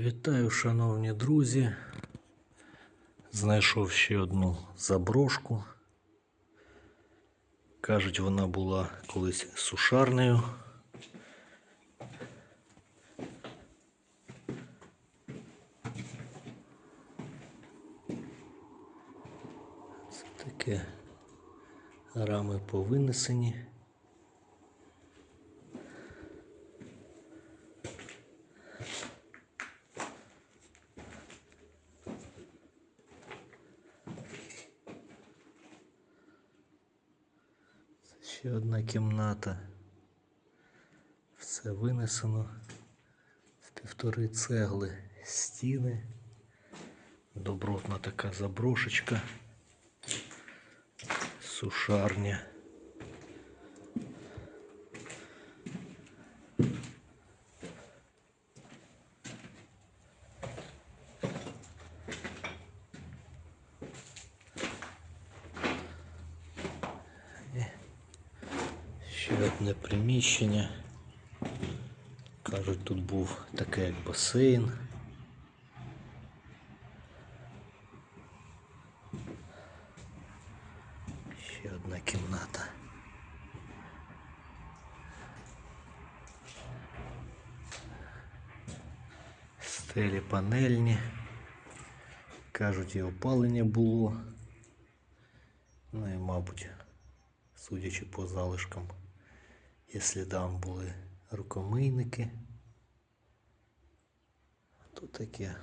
Вітаю, шановні друзі. Знайшов ще одну заброшку. Кажуть, вона була колись сушарнею. Це таке рами повинесені. Ще одна кімната. Все винесено в півтори цегли стіни. Добротна така заброшечка. Сушарня. Ще одне приміщення. Кажуть, тут був таке як басейн. Ще одна кімната. Стелі панельні. Кажуть, і опалення було. Ну і, мабуть, судячи по залишкам, І слідам були рукомийники. Тут таке